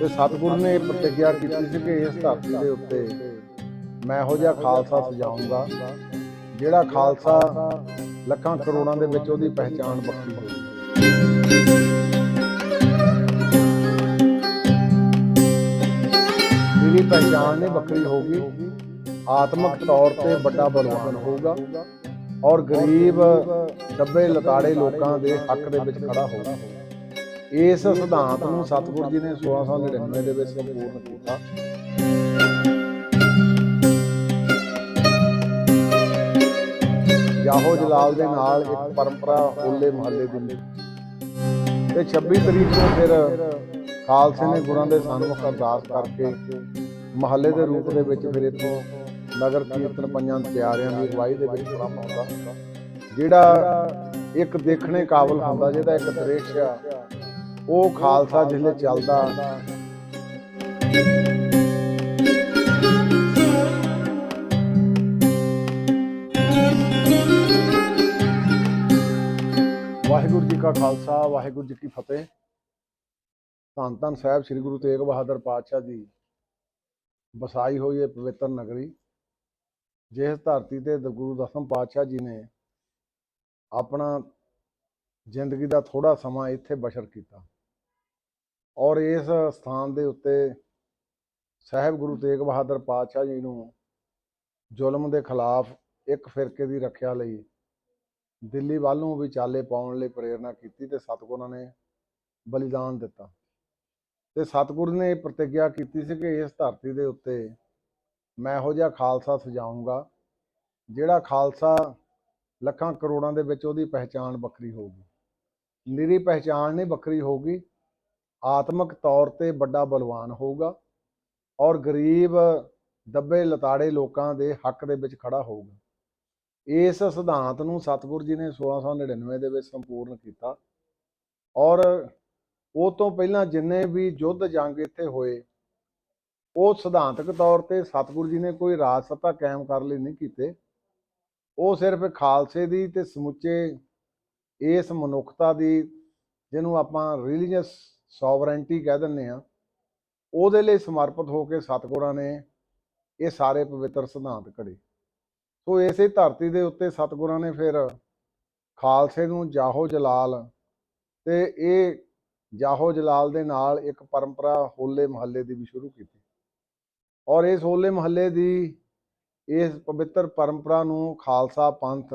ਤੇ ਸਤਿਗੁਰੂ ਨੇ ਇਹ ਪ੍ਰਤੀਗਿਆ ਕੀਤੀ ਸੀ ਕਿ ਇਸ ਧਰਤੀ ਦੇ ਉੱਤੇ ਮੈਂ ਇਹੋ ਜਿਹਾ ਖਾਲਸਾ ਸਜਾਊਂਗਾ ਜਿਹੜਾ ਖਾਲਸਾ ਲੱਖਾਂ ਕਰੋੜਾਂ ਦੇ ਵਿੱਚ ਉਹਦੀ ਪਹਿਚਾਣ ਵੱਖਰੀ ਹੋਊਗੀ ਮੇਰੀ ਪਹਿਚਾਣ ਨਹੀਂ ਵੱਖਰੀ ਹੋਊਗੀ। ਆਤਮਿਕ ਤੌਰ ਤੇ ਵੱਡਾ ਬਲਵਾਨ ਹੋਊਗਾ ਔਰ ਗਰੀਬ ਡੱਬੇ ਲਤਾੜੇ ਲੋਕਾਂ ਦੇ ਹੱਕ ਦੇ ਵਿੱਚ ਖੜਾ ਹੋਊਗਾ। ਇਸ ਸਿਧਾਂਤ ਨੂੰ ਸਤਿਗੁਰੂ ਜੀ ਨੇ 1699 ਦੇ ਵਿੱਚ ਸੰਪੂਰਨ ਕੀਤਾ। ਯਾਹੋ ਜਲਾਲ ਦੇ ਨਾਲ ਇੱਕ ਪਰੰਪਰਾ ਹੋਲੇ ਮਹੱਲੇ ਦੀ ਤੇ 26 ਤਰੀਕ ਨੂੰ ਫਿਰ ਖਾਲਸੇ ਨੇ ਗੁਰਾਂ ਦੇ ਸਨਮੁਖ ਅਰਦਾਸ ਕਰਕੇ ਮਹੱਲੇ ਦੇ ਰੂਪ ਦੇ ਵਿੱਚ ਫਿਰ ਇੱਥੋਂ ਨਗਰ ਕੀਰਤਨ ਪੰਜਾਂ ਤਿਆਰਿਆਂ ਦੀ ਅਗਵਾਈ ਦੇ ਵਿੱਚ ਪ੍ਰਮ ਹੁੰਦਾ। ਜਿਹੜਾ ਇੱਕ ਦੇਖਣੇ ਕਾਬਲ ਹੁੰਦਾ, ਜਿਹਦਾ ਇੱਕ ਦ੍ਰਿਸ਼ ਆ ਉਹ ਖਾਲਸਾ ਜਿਲੇ ਚੱਲਦਾ। ਵਾਹਿਗੁਰੂ ਜੀ ਕਾ ਖਾਲਸਾ, ਵਾਹਿਗੁਰੂ ਜੀ ਕੀ ਫਤਿਹ। ਧੰਨ ਧੰਨ ਸਾਹਿਬ ਸ੍ਰੀ ਗੁਰੂ ਤੇਗ ਬਹਾਦਰ ਪਾਤਸ਼ਾਹ ਜੀ। ਵਸਾਈ ਹੋਈ ਹੈ ਪਵਿੱਤਰ ਨਗਰੀ। ਜਿਸ ਧਰਤੀ ਤੇ ਗੁਰੂ ਦਸਮ ਪਾਤਸ਼ਾਹ ਜੀ ਨੇ ਆਪਣਾ ਜ਼ਿੰਦਗੀ ਦਾ ਥੋੜਾ ਸਮਾਂ ਇੱਥੇ ਬਸ਼ਰ ਕੀਤਾ। ਔਰ ਇਸ ਸਥਾਨ ਦੇ ਉੱਤੇ ਸਾਹਿਬ ਗੁਰੂ ਤੇਗ ਬਹਾਦਰ ਪਾਤਸ਼ਾਹ ਜੀ ਨੂੰ ਜ਼ੁਲਮ ਦੇ ਖਿਲਾਫ ਇੱਕ ਫਿਰਕੇ ਦੀ ਰੱਖਿਆ ਲਈ ਦਿੱਲੀ ਵੱਲ ਨੂੰ ਵੀ ਚਾਲੇ ਪਾਉਣ ਲਈ ਪ੍ਰੇਰਣਾ ਕੀਤੀ ਤੇ ਸਤਿਗੁਰਾਂ ਨੇ ਬਲੀਦਾਨ ਦਿੱਤਾ। ਤੇ ਸਤਿਗੁਰੂ ਨੇ ਇਹ ਪ੍ਰਤੀਗਿਆ ਕੀਤੀ ਸੀ ਕਿ ਇਸ ਧਰਤੀ ਦੇ ਉੱਤੇ ਮੈਂ ਇਹੋ ਜਿਹਾ ਖਾਲਸਾ ਸਜਾਊਂਗਾ, ਜਿਹੜਾ ਖਾਲਸਾ ਲੱਖਾਂ ਕਰੋੜਾਂ ਦੇ ਵਿੱਚ ਉਹਦੀ ਪਹਿਚਾਣ ਵੱਖਰੀ ਹੋਊਗੀ। ਨਿਰੀ ਪਹਿਚਾਣ ਨਹੀਂ ਵੱਖਰੀ ਹੋਊਗੀ ਆਤਮਿਕ ਤੌਰ ਤੇ ਵੱਡਾ ਬਲਵਾਨ ਹੋਊਗਾ ਔਰ ਗਰੀਬ, ਦੱਬੇ ਲਤਾੜੇ ਲੋਕਾਂ ਦੇ ਹੱਕ ਦੇ ਵਿੱਚ ਖੜਾ ਹੋਊਗਾ। ਇਸ ਸਿਧਾਂਤ ਨੂੰ ਸਤਿਗੁਰੂ ਜੀ ਨੇ 1699 ਦੇ ਵਿੱਚ ਸੰਪੂਰਨ ਕੀਤਾ ਔਰ ਉਹ ਤੋਂ ਪਹਿਲਾਂ ਜਿੰਨੇ ਵੀ ਯੁੱਧ ਜੰਗ ਇੱਥੇ ਹੋਏ, ਉਹ ਸਿਧਾਂਤਕ ਤੌਰ ਤੇ ਸਤਿਗੁਰੂ ਜੀ ਨੇ ਕੋਈ ਰਾਜ ਸੱਤਾ ਕਾਇਮ ਕਰ ਲਈ ਨਹੀਂ ਕੀਤੇ। ਉਹ ਸਿਰਫ ਖਾਲਸੇ ਦੀ ਤੇ ਸਮੁੱਚੇ ਇਸ ਮਨੁੱਖਤਾ ਦੀ ਜਿਹਨੂੰ ਆਪਾਂ ਰਿਲੀਜੀਅਸ ਸੋਵਰੈਂਟੀ ਕਹਿ ਦਿੰਦੇ ਆ ਉਹਦੇ ਲਈ ਸਮਰਪਿਤ ਹੋ ਕੇ ਸਤਿਗੁਰਾਂ ਨੇ ਇਹ ਸਾਰੇ ਪਵਿੱਤਰ ਸਿਧਾਂਤ ਘੜੇ ਸੋ ਇਸੇ ਧਰਤੀ ਦੇ ਉੱਤੇ ਸਤਿਗੁਰਾਂ ਨੇ ਫਿਰ ਖਾਲਸੇ ਨੂੰ ਜਾਹੋ ਜਲਾਲ ਤੇ ਇਹ ਜਾਹੋ ਜਲਾਲ ਦੇ ਨਾਲ ਇੱਕ ਪਰੰਪਰਾ ਹੋਲੇ ਮਹੱਲੇ ਦੀ ਵੀ ਸ਼ੁਰੂ ਕੀਤੀ। ਔਰ ਇਸ ਹੋਲੇ ਮਹੱਲੇ ਦੀ ਇਸ ਪਵਿੱਤਰ ਪਰੰਪਰਾ ਨੂੰ ਖਾਲਸਾ ਪੰਥ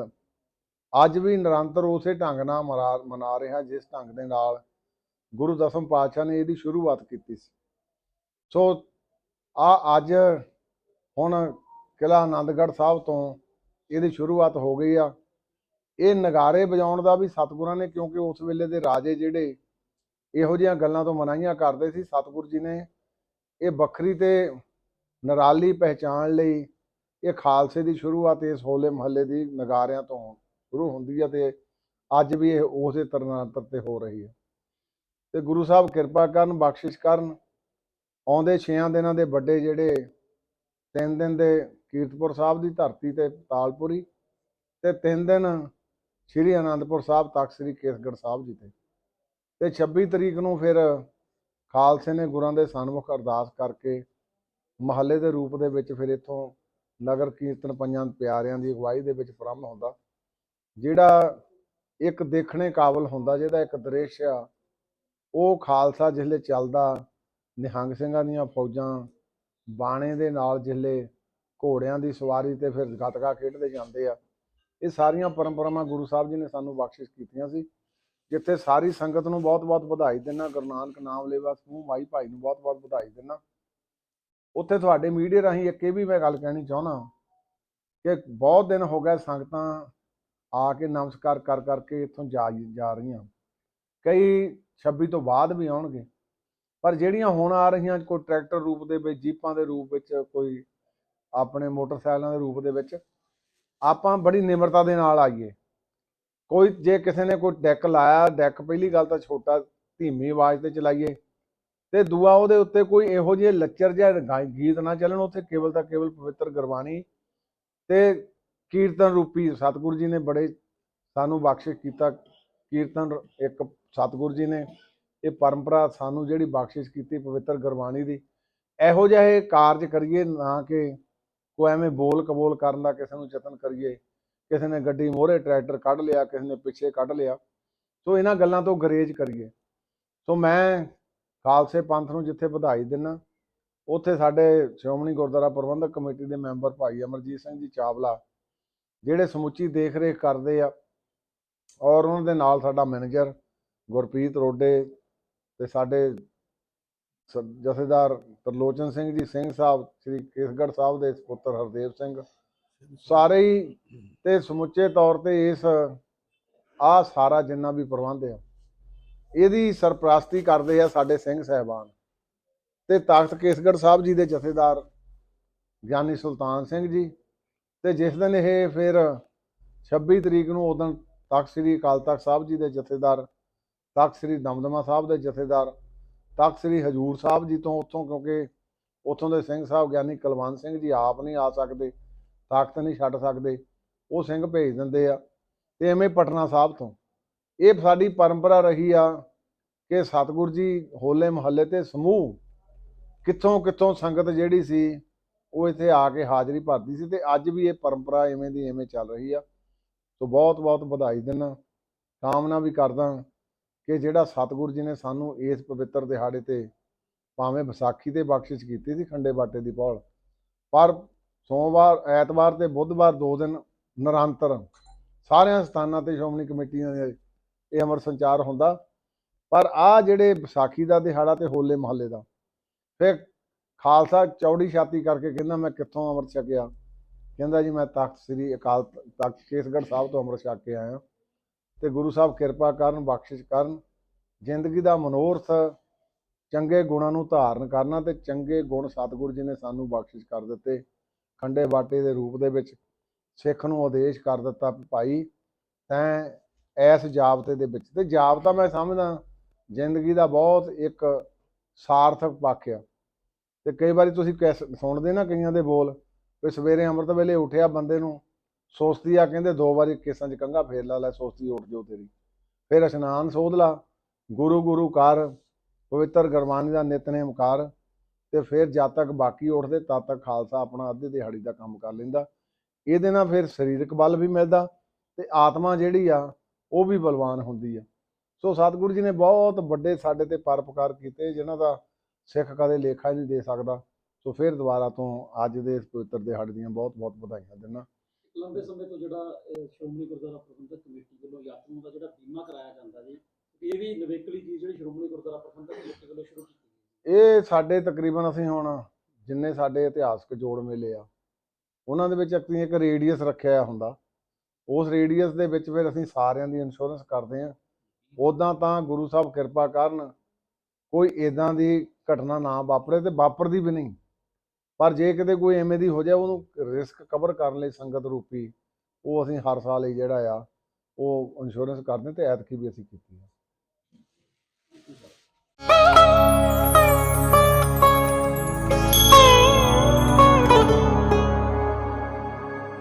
ਅੱਜ ਵੀ ਨਿਰੰਤਰ ਉਸੇ ਢੰਗ ਨਾਲ ਮਰਾ- ਮਨਾ ਰਿਹਾ ਜਿਸ ਢੰਗ ਦੇ ਨਾਲ ਗੁਰੂ ਦਸਮ ਪਾਤਸ਼ਾਹ ਨੇ ਇਹਦੀ ਸ਼ੁਰੂਆਤ ਕੀਤੀ ਸੀ। ਸੋ ਆ ਅੱਜ ਹੁਣ ਕਿਲ੍ਹਾ ਆਨੰਦਗੜ੍ਹ ਸਾਹਿਬ ਤੋਂ ਇਹਦੀ ਸ਼ੁਰੂਆਤ ਹੋ ਗਈ ਆ। ਇਹ ਨਗਾਰੇ ਵਜਾਉਣ ਦਾ ਵੀ ਸਤਿਗੁਰਾਂ ਨੇ, ਕਿਉਂਕਿ ਉਸ ਵੇਲੇ ਦੇ ਰਾਜੇ ਜਿਹੜੇ ਇਹੋ ਜਿਹੀਆਂ ਗੱਲਾਂ ਤੋਂ ਮਨਾਹੀਆਂ ਕਰਦੇ ਸੀ, ਸਤਿਗੁਰੂ ਜੀ ਨੇ ਇਹ ਵੱਖਰੀ ਤੇ ਨਰਾਲੀ ਪਹਿਚਾਣ ਲਈ ਇਹ ਖਾਲਸੇ ਦੀ ਸ਼ੁਰੂਆਤ ਇਸ ਹੋਲੇ ਮਹੱਲੇ ਦੀ ਨਗਾਰਿਆਂ ਤੋਂ ਸ਼ੁਰੂ ਹੁੰਦੀ ਹੈ ਤੇ ਅੱਜ ਵੀ ਇਹ ਉਸੇ ਤਰਨਾਂਤਰ ਤੇ ਹੋ ਰਹੀ ਹੈ ਤੇ ਗੁਰੂ ਸਾਹਿਬ ਕਿਰਪਾ ਕਰਨ, ਬਖਸ਼ਿਸ਼ ਕਰਨ। ਆਉਂਦੇ 6 ਦਿਨਾਂ ਦੇ ਵੱਡੇ ਜਿਹੜੇ ਤਿੰਨ ਦਿਨ ਦੇ ਕੀਰਤਪੁਰ ਸਾਹਿਬ ਦੀ ਧਰਤੀ ਤੇ ਤਾਲਪੁਰੀ ਤੇ ਤਿੰਨ ਦਿਨ ਸ੍ਰੀ ਅਨੰਦਪੁਰ ਸਾਹਿਬ ਤਖਤ ਸ੍ਰੀ ਕੇਸਗੜ੍ਹ ਸਾਹਿਬ ਜੀ ਤੇ। ਤੇ 26 ਤਰੀਕ ਨੂੰ ਫਿਰ ਖਾਲਸੇ ਨੇ ਗੁਰਾਂ ਦੇ ਸਨਮੁਖ ਅਰਦਾਸ ਕਰਕੇ ਮਹੱਲੇ ਦੇ ਰੂਪ ਦੇ ਵਿੱਚ ਫਿਰ ਇੱਥੋਂ ਨਗਰ ਕੀਰਤਨ ਪੰਜਾਂ ਪਿਆਰਿਆਂ ਦੀ ਅਗਵਾਈ ਦੇ ਵਿੱਚ ਪ੍ਰਾਰੰਭ ਹੁੰਦਾ, ਜਿਹੜਾ ਇੱਕ ਦੇਖਣੇ ਕਾਬਲ ਹੁੰਦਾ, ਜਿਹਦਾ ਇੱਕ ਦ੍ਰਿਸ਼ ਆ ਉਹ ਖਾਲਸਾ ਜਿਸਲੇ ਚੱਲਦਾ, ਨਿਹੰਗ ਸਿੰਘਾਂ ਦੀਆਂ ਫੌਜਾਂ ਬਾਣੇ ਦੇ ਨਾਲ ਜਿਸਲੇ ਘੋੜਿਆਂ ਦੀ ਸਵਾਰੀ ਤੇ ਫਿਰ ਗਤਕਾ ਖੇਡਦੇ ਜਾਂਦੇ ਆ। ਇਹ ਸਾਰੀਆਂ ਪਰੰਪਰਾਵਾਂ ਗੁਰੂ ਸਾਹਿਬ ਜੀ ਨੇ ਸਾਨੂੰ ਬਖਸ਼ਿਸ਼ ਕੀਤੀਆਂ ਸੀ, ਜਿੱਥੇ ਸਾਰੀ ਸੰਗਤ ਨੂੰ ਬਹੁਤ-ਬਹੁਤ ਵਧਾਈ ਦਿੰਦਾ, ਗੁਰੂ ਨਾਨਕ ਨਾਮ ਲੇਵਾ ਸਮੂਹ, ਮਾਈ ਭਾਈ ਨੂੰ ਬਹੁਤ-ਬਹੁਤ ਵਧਾਈ ਦਿੰਦਾ। ਉੱਥੇ ਤੁਹਾਡੇ ਮੀਡੀਆ ਰਾਹੀਂ ਇੱਕ ਇਹ ਵੀ ਮੈਂ ਗੱਲ ਕਹਿਣੀ ਚਾਹੁੰਦਾ ਕਿ ਬਹੁਤ ਦਿਨ ਹੋ ਗਏ ਸੰਗਤਾਂ ਆ ਕੇ ਨਮਸਕਾਰ ਕਰ ਕਰਕੇ ਇੱਥੋਂ ਜਾ ਜਾ ਰਹੀਆਂ। ਕਈ 26 ਤੋਂ ਬਾਅਦ ਵੀ ਆਉਣਗੇ। ਪਰ ਜਿਹੜੀਆਂ ਹੁਣ ਆ ਰਹੀਆਂ ਕੋਈ ਟਰੈਕਟਰ ਰੂਪ ਦੇ ਵਿੱਚ, ਜੀਪਾਂ ਦੇ ਰੂਪ ਵਿੱਚ, ਕੋਈ ਆਪਣੇ ਮੋਟਰਸਾਈਕਲਾਂ ਦੇ ਰੂਪ ਦੇ ਵਿੱਚ, ਆਪਾਂ ਬੜੀ ਨਿਮਰਤਾ ਦੇ ਨਾਲ ਆਈਏ। ਕੋਈ ਜੇ ਕਿਸੇ ਨੇ ਕੋਈ ਡੈਕ ਲਾਇਆ, ਡੈਕ ਪਹਿਲੀ ਗੱਲ ਤਾਂ ਛੋਟਾ ਧੀਮੀ ਆਵਾਜ਼ ਤੇ ਚਲਾਈਏ ਤੇ ਦੂਆ ਉਹਦੇ ਉੱਤੇ ਕੋਈ ਇਹੋ ਜਿਹੇ ਲੱਚਰ ਜਿਹਾ ਗਾ- ਗੀਤ ਨਾ ਚੱਲਣ, ਉੱਥੇ ਕੇਵਲ ਤਾਂ ਕੇਵਲ ਪਵਿੱਤਰ ਗੁਰਬਾਣੀ ਤੇ ਕੀਰਤਨ ਰੂਪੀ ਸਤਿਗੁਰੂ ਜੀ ਨੇ ਬੜੇ ਸਾਨੂੰ ਬਖਸ਼ਿਸ਼ ਕੀਤਾ। ਕੀਰਤਨ ਇੱਕ ਸਤਿਗੁਰੂ ਜੀ ਨੇ ਇਹ ਪਰੰਪਰਾ ਸਾਨੂੰ ਜਿਹੜੀ ਬਖਸ਼ਿਸ਼ ਕੀਤੀ ਪਵਿੱਤਰ ਗੁਰਬਾਣੀ ਦੀ, ਇਹੋ ਜਿਹੇ ਕਾਰਜ ਕਰੀਏ ਨਾ ਕਿ ਕੋਈ ਐਵੇਂ ਬੋਲ ਕਬੋਲ ਕਰਨ ਦਾ ਕਿਸੇ ਨੂੰ ਯਤਨ ਕਰੀਏ, ਕਿਸੇ ਨੇ ਗੱਡੀ ਮੋਹਰੇ ਟਰੈਕਟਰ ਕੱਢ ਲਿਆ, ਕਿਸੇ ਨੇ ਪਿੱਛੇ ਕੱਢ ਲਿਆ, ਸੋ ਇਹਨਾਂ ਗੱਲਾਂ ਤੋਂ ਗਰੇਜ ਕਰੀਏ। ਸੋ ਮੈਂ ਖਾਲਸੇ ਪੰਥ ਨੂੰ ਜਿੱਥੇ ਵਧਾਈ ਦਿੰਨਾ, ਉੱਥੇ ਸਾਡੇ ਸ਼੍ਰੋਮਣੀ ਗੁਰਦੁਆਰਾ ਪ੍ਰਬੰਧਕ ਕਮੇਟੀ ਦੇ ਮੈਂਬਰ ਭਾਈ ਅਮਰਜੀਤ ਸਿੰਘ ਜੀ ਚਾਵਲਾ, ਜਿਹੜੇ ਸਮੁੱਚੀ ਦੇਖ ਰੇਖ ਕਰਦੇ ਆ ਔਰ ਉਹਨਾਂ ਦੇ ਨਾਲ ਸਾਡਾ ਮੈਨੇਜਰ ਗੁਰਪ੍ਰੀਤ ਰੋਡੇ ਤੇ ਸਾਡੇ ਸ- ਜਥੇਦਾਰ ਤਰਲੋਚਨ ਸਿੰਘ ਜੀ, ਸਿੰਘ ਸਾਹਿਬ, ਸ੍ਰੀ ਕੇਸਗੜ੍ਹ ਸਾਹਿਬ ਦੇ ਪੁੱਤਰ ਹਰਦੇਵ ਸਿੰਘ। ਸਾਰੇ ਹੀ ਤੇ ਸਮੁੱਚੇ ਤੌਰ ਤੇ ਇਸ, ਆ ਸਾਰਾ ਜਿੰਨਾ ਵੀ ਪ੍ਰਬੰਧ ਆ, ਇਹਦੀ ਸਰਪ੍ਰਸਤੀ ਕਰਦੇ ਆ ਸਾਡੇ ਸਿੰਘ ਸਹਿਬਾਨ। ਤੇ ਤਖਤ ਕੇਸਗੜ੍ਹ ਸਾਹਿਬ ਜੀ ਦੇ ਜਥੇਦਾਰ ਗਿਆਨੀ ਸੁਲਤਾਨ ਸਿੰਘ ਜੀ, ਤੇ ਜਿਸ ਦਿਨ ਇਹ ਫਿਰ 26 ਤਰੀਕ ਨੂੰ ਉਦੋਂ ਤਖਤ ਸ੍ਰੀ ਅਕਾਲ ਤਖਤ ਸਾਹਿਬ ਜੀ ਦੇ ਜਥੇਦਾਰ ਤਖਤ ਸ੍ਰੀ ਦਮਦਮਾ ਸਾਹਿਬ ਦੇ ਜਥੇਦਾਰ, ਤਖਤ ਸ੍ਰੀ ਹਜੂਰ ਸਾਹਿਬ ਜੀ ਤੋਂ ਉੱਥੋਂ, ਕਿਉਂਕਿ ਉੱਥੋਂ ਦੇ ਸਿੰਘ ਸਾਹਿਬ ਗਿਆਨੀ ਕੁਲਵੰਤ ਸਿੰਘ ਜੀ ਆਪ ਨਹੀਂ ਆ ਸਕਦੇ ਤਾਕਤ ਨਹੀਂ ਛੱਡ ਸਕਦੇ, ਉਹ ਸਿੰਘ ਭੇਜ ਦਿੰਦੇ ਆ, ਤੇ ਐਵੇਂ ਪਟਨਾ ਸਾਹਿਬ ਤੋਂ। ਇਹ ਸਾਡੀ ਪਰੰਪਰਾ ਰਹੀ ਆ ਕਿ ਸਤਿਗੁਰ ਜੀ ਹੋਲੇ ਮਹੱਲੇ ਤੇ ਸਮੂਹ ਕਿੱਥੋਂ ਕਿੱਥੋਂ ਸੰਗਤ ਜਿਹੜੀ ਸੀ, ਉਹ ਇੱਥੇ ਆ ਕੇ ਹਾਜ਼ਰੀ ਭਰਦੀ ਸੀ, ਤੇ ਅੱਜ ਵੀ ਇਹ ਪਰੰਪਰਾ ਐਵੇਂ ਦੀ ਐਵੇਂ ਚੱਲ ਰਹੀ ਆ। ਸੋ ਬਹੁਤ ਬਹੁਤ ਵਧਾਈ ਦਿੰਦਾ, ਕਾਮਨਾ ਵੀ ਕਰਦਾ। ਕਿ ਜਿਹੜਾ ਸਤਿਗੁਰੂ ਜੀ ਨੇ ਸਾਨੂੰ ਇਸ ਪਵਿੱਤਰ ਦਿਹਾੜੇ ਤੇ ਭਾਵੇਂ ਵਿਸਾਖੀ ਤੇ ਬਖਸ਼ਿਸ਼ ਕੀਤੀ ਸੀ ਖੰਡੇ ਬਾਟੇ ਦੀ ਪੌਲ, ਪਰ ਸੋਮਵਾਰ, ਐਤਵਾਰ ਤੇ ਬੁੱਧਵਾਰ ਦੋ ਦਿਨ ਨਿਰੰਤਰ ਸਾਰਿਆਂ ਸਥਾਨਾਂ ਤੇ ਸ਼੍ਰੋਮਣੀ ਕਮੇਟੀਆਂ ਦੇ ਇਹ ਅਮਰ ਸੰਚਾਰ ਹੁੰਦਾ। ਪਰ ਆ ਜਿਹੜੇ ਵਿਸਾਖੀ ਦਾ ਦਿਹਾੜਾ ਤੇ ਹੋਲੇ ਮਹੱਲੇ ਦਾ, ਫਿਰ ਖਾਲਸਾ ਚੌੜੀ ਛਾਤੀ ਕਰਕੇ ਕਹਿੰਦਾ, ਮੈਂ ਕਿੱਥੋਂ ਅੰਮ੍ਰਿਤ ਛਕਿਆ? ਕਹਿੰਦਾ ਜੀ, ਮੈਂ ਤਖਤ ਸ੍ਰੀ ਅਕਾਲ ਤਖਤ ਕੇਸਗੜ੍ਹ ਸਾਹਿਬ ਤੋਂ ਅੰਮ੍ਰਿਤ ਛਕ ਕੇ ਆਇਆ ਤੇ ਗੁਰੂ ਸਾਹਿਬ ਕਿਰਪਾ ਕਰਨ, ਬਖਸ਼ਿਸ਼ ਕਰਨ, ਜ਼ਿੰਦਗੀ ਦਾ ਮਨੋਰਥ, ਚੰਗੇ ਗੁਣਾਂ ਨੂੰ ਧਾਰਨ ਕਰਨਾ ਤੇ ਚੰਗੇ ਗੁਣ ਸਤਿਗੁਰੂ ਜੀ ਨੇ ਸਾਨੂੰ ਬਖਸ਼ਿਸ਼ ਕਰ ਦਿੱਤੇ। ਖੰਡੇ ਬਾਟੇ ਦੇ ਰੂਪ ਦੇ ਵਿੱਚ ਸਿੱਖ ਨੂੰ ਆਦੇਸ਼ ਕਰ ਦਿੱਤਾ ਭਾਈ, ਤੈਂ ਇਸ ਜਾਬਤੇ ਦੇ ਵਿੱਚ। ਤੇ ਜਾਬਤਾ ਮੈਂ ਸਮਝਦਾ, ਜ਼ਿੰਦਗੀ ਦਾ ਬਹੁਤ ਇੱਕ ਸਾਰਥਕ ਪੱਖ ਆ। ਤੇ ਕਈ ਵਾਰੀ ਤੁਸੀਂ ਕੈਸ ਸੁਣਦੇ ਨਾ ਕਈਆਂ ਦੇ ਬੋਲ, ਵੀ ਸਵੇਰੇ ਅੰਮ੍ਰਿਤ ਵੇਲੇ ਉੱਠਿਆ ਬੰਦੇ ਨੂੰ ਸੁਸਤੀ ਆ, ਕਹਿੰਦੇ ਦੋ ਵਾਰੀ ਕੇਸਾਂ 'ਚ ਕੰਘਾ ਫੇਰ ਲਾ ਲੈ ਸੁਸਤੀ ਉੱਠ ਜਾਓ ਤੇਰੀ। ਫਿਰ ਇਸ਼ਨਾਨ ਸੋਧ ਲਾ, ਗੁਰੂ ਗੁਰੂ ਕਰ ਪਵਿੱਤਰ ਗੁਰਬਾਣੀ ਦਾ ਨਿਤਨੇਮ ਕਰ ਤੇ ਫਿਰ ਜਦ ਤੱਕ ਬਾਕੀ ਉੱਠਦੇ ਤਦ ਤੱਕ ਖਾਲਸਾ ਆਪਣਾ ਅੱਧੀ ਦਿਹਾੜੀ ਦਾ ਕੰਮ ਕਰ ਲੈਂਦਾ। ਇਹਦੇ ਨਾਲ ਫਿਰ ਸਰੀਰਕ ਬਲ ਵੀ ਮਿਲਦਾ ਤੇ ਆਤਮਾ ਜਿਹੜੀ ਆ, ਉਹ ਵੀ ਬਲਵਾਨ ਹੁੰਦੀ ਆ। ਸੋ ਸਤਿਗੁਰੂ ਜੀ ਨੇ ਬਹੁਤ ਵੱਡੇ ਸਾਡੇ ਤੇ ਪਰਪਕਾਰ ਕੀਤੇ, ਜਿਨ੍ਹਾਂ ਦਾ ਸਿੱਖ ਕਦੇ ਲੇਖਾ ਹੀ ਨਹੀਂ ਦੇ ਸਕਦਾ। ਸੋ ਫਿਰ ਦੁਬਾਰਾ ਤੋਂ ਅੱਜ ਦੇ ਇਸ ਪਵਿੱਤਰ ਦਿਹਾੜੇ ਦੀਆਂ ਬਹੁਤ ਬਹੁਤ ਵਧਾਈਆਂ ਦਿੰਦਾ। ਲੰਬੇ ਸਮੇਂ ਤੋਂ ਜਿਹੜਾ ਅਹ, ਸ਼੍ਰੋਮਣੀ ਗੁਰਦੁਆਰਾ ਪ੍ਰਬੰਧਕ ਕਮੇਟੀ ਵੱਲੋਂ ਯਾਤਰੀਆਂ ਦਾ ਜਿਹੜਾ ਬੀਮਾ ਕਰਾਇਆ ਜਾਂਦਾ ਜੀ ਇਹ ਵੀ ਨਵੇਕਲੀ ਚੀਜ਼ ਜਿਹੜੀ ਸ਼੍ਰੋਮਣੀ ਗੁਰਦੁਆਰਾ ਪ੍ਰਬੰਧਕ ਕਮੇਟੀ ਵੱਲੋਂ ਸ਼ੁਰੂ ਕੀਤੀ ਗਈ ਇਹ ਸਾਡੇ ਤਕਰੀਬਨ ਅਸੀਂ ਹੁਣ ਜਿੰਨੇ ਸਾਡੇ ਇਤਿਹਾਸਕ ਜੋੜ ਮੇਲੇ ਆ ਉਹਨਾਂ ਦੇ ਵਿੱਚ ਅਸੀਂ ਇੱਕ ਰੇਡੀਅਸ ਰੱਖਿਆ ਹੁੰਦਾ। ਉਸ ਰੇਡੀਅਸ ਦੇ ਵਿੱਚ ਫਿਰ ਅਸੀਂ ਸਾਰਿਆਂ ਦੀ ਇੰਸ਼ੋਰੈਂਸ ਕਰਦੇ ਆ ਉਦਾਂ ਤਾਂ ਗੁਰੂ ਸਾਹਿਬ ਕਿਰਪਾ ਕਰਨ ਕੋਈ ਇਦਾਂ ਦੀ ਘਟਨਾ ਨਾ ਵਾਪਰੇ ਤੇ ਵਾਪਰਦੀ ਵੀ ਨਹੀਂ। ਪਰ ਜੇ ਕਿਤੇ ਕੋਈ ਐਵੇਂ ਦੀ ਹੋ ਜਾਏ, ਉਹਨੂੰ ਰਿਸਕ ਕਵਰ ਕਰਨ ਲਈ ਸੰਗਤ ਰੂਪੀ, ਉਹ ਅਸੀਂ ਹਰ ਸਾਲ ਹੀ ਜਿਹੜਾ ਆ, ਉਹ ਇੰਸ਼ੋਰੈਂਸ ਕਰਦੇ ਤੇ ਐਤਕੀ ਵੀ ਅਸੀਂ ਕੀਤੀ ਆ।